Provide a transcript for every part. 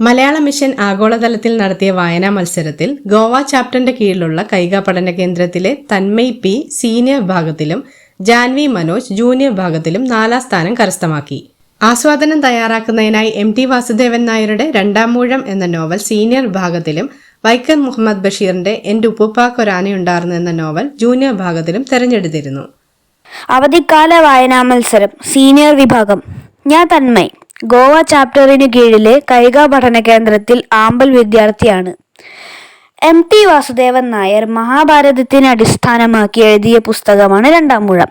മലയാള mission ആഗോളതലത്തിൽ നടത്തിയ വായനാ മത്സരത്തിൽ ഗോവ ചാപ്റ്ററിന്റെ കീഴിലുള്ള കൈക പഠന കേന്ദ്രത്തിലെ തന്മയ് പി സീനിയർ വിഭാഗത്തിലും ജാൻവി മനോജ് ജൂനിയർ വിഭാഗത്തിലും നാലാം സ്ഥാനം കരസ്ഥമാക്കി. ആസ്വാദനം തയ്യാറാക്കുന്നതിനായി എം ടി വാസുദേവൻ നായരുടെ രണ്ടാം മൂഴം എന്ന നോവൽ സീനിയർ വിഭാഗത്തിലും വൈക്കം മുഹമ്മദ് ബഷീറിന്റെ എന്റെ ഉപ്പുപ്പാക്കൊരാനയുണ്ടായിരുന്നു എന്ന നോവൽ ജൂനിയർ വിഭാഗത്തിലും തെരഞ്ഞെടുത്തിരുന്നു. അവധിക്കാല വായനാ മത്സരം സീനിയർ വിഭാഗം. ഞാൻ തന്മയ് ഗോവ ചാപ്റ്ററിനു കീഴിലെ കൈക പഠന കേന്ദ്രത്തിൽ ആമ്പൽ വിദ്യാർത്ഥിയാണ്. എം ടി വാസുദേവൻ നായർ മഹാഭാരതത്തിന് അടിസ്ഥാനമാക്കി എഴുതിയ പുസ്തകമാണ് രണ്ടാം മുഴം.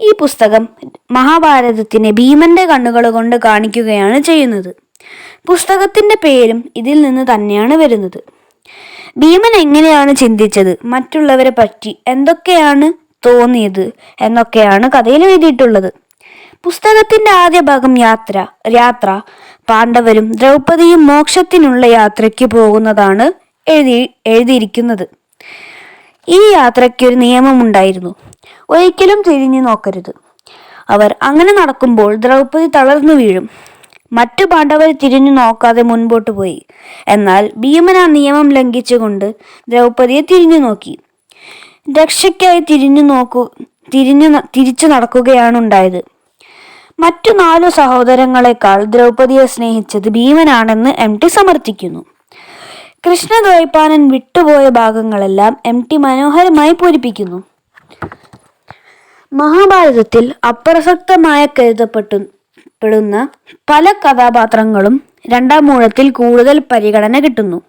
ഈ പുസ്തകം മഹാഭാരതത്തിനെ ഭീമന്റെ കണ്ണുകൾ കൊണ്ട് കാണിക്കുകയാണ് ചെയ്യുന്നത്. പുസ്തകത്തിന്റെ പേരും ഇതിൽ നിന്ന് തന്നെയാണ് വരുന്നത്. ഭീമൻ എങ്ങനെയാണ് ചിന്തിച്ചത്? മറ്റുള്ളവരെ പറ്റി എന്തൊക്കെയാണ് തോന്നിയത്? എന്നൊക്കെയാണ് കഥയിൽ എഴുതിയിട്ടുള്ളത്. പുസ്തകത്തിന്റെ ആദ്യ ഭാഗം യാത്ര യാത്ര പാണ്ഡവരും ദ്രൗപദിയും മോക്ഷത്തിനുള്ള യാത്രയ്ക്ക് പോകുന്നതാണ് എഴുതി എഴുതിയിരിക്കുന്നത്. ഈ യാത്രയ്ക്ക് ഒരു നിയമമുണ്ടായിരുന്നു. ഒരിക്കലും തിരിഞ്ഞു നോക്കരുത്. അവർ അങ്ങനെ നടക്കുമ്പോൾ ദ്രൗപദി തളർന്നു വീഴും. മറ്റു പാണ്ഡവർ തിരിഞ്ഞു നോക്കാതെ മുൻപോട്ട് പോയി. എന്നാൽ ഭീമൻ ആ നിയമം ലംഘിച്ചുകൊണ്ട് ദ്രൗപദിയെ തിരിഞ്ഞു നോക്കി. രക്ഷയ്ക്കായി തിരിഞ്ഞു നോക്കു തിരിഞ്ഞു തിരിച്ചു നടക്കുകയാണ് ഉണ്ടായത് മറ്റു നാലു സഹോദരങ്ങളെക്കാൾ ദ്രൗപദിയെ സ്നേഹിച്ചത് ഭീമനാണെന്ന് എം ടി സമർത്ഥിക്കുന്നു. കൃഷ്ണദ്വൈപാനൻ വിട്ടുപോയ ഭാഗങ്ങളെല്ലാം എം ടി മനോഹരമായി പൂരിപ്പിക്കുന്നു. മഹാഭാരതത്തിൽ അപ്രസക്തമായ കരുതപ്പെട്ടു പെടുന്ന പല കഥാപാത്രങ്ങളും രണ്ടാം മൂഴത്തിൽ കൂടുതൽ പരിഗണന കിട്ടുന്നു.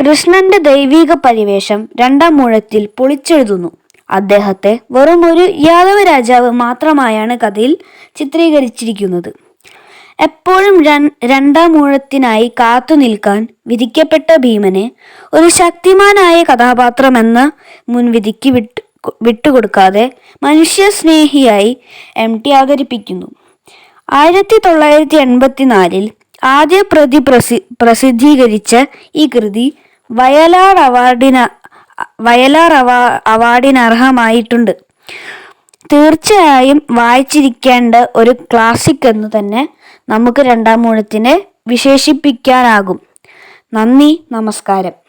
കൃഷ്ണന്റെ ദൈവിക പരിവേഷം രണ്ടാം മൂഴത്തിൽ പൊളിച്ചെഴുതുന്നു. അദ്ദേഹത്തെ വെറും ഒരു യാദവ രാജാവ് മാത്രമായാണ് കഥയിൽ ചിത്രീകരിച്ചിരിക്കുന്നത്. എപ്പോഴും രണ്ടാം മൂഴത്തിനായി കാത്തു നിൽക്കാൻ വിധിക്കപ്പെട്ട ഭീമനെ ഒരു ശക്തിമാനായ കഥാപാത്രമെന്ന മുൻവിധിക്ക് വിട്ട് വിട്ടുകൊടുക്കാതെ മനുഷ്യസ്നേഹിയായി എം ടി അവതരിപ്പിക്കുന്നു ആയിരത്തി തൊള്ളായിരത്തി എൺപത്തിനാലിൽ ആദ്യ പ്രതി പ്രസി പ്രസിദ്ധീകരിച്ച ഈ കൃതി വയലാർ അവാർഡിന വയലാർ അവാ അവാർഡിനർഹമായിട്ടുണ്ട്. തീർച്ചയായും വായിച്ചിരിക്കേണ്ട ഒരു ക്ലാസിക് എന്ന് തന്നെ നമുക്ക് രണ്ടാം മൂഴത്തിനെ വിശേഷിപ്പിക്കാനാകും. നന്ദി നമസ്കാരം.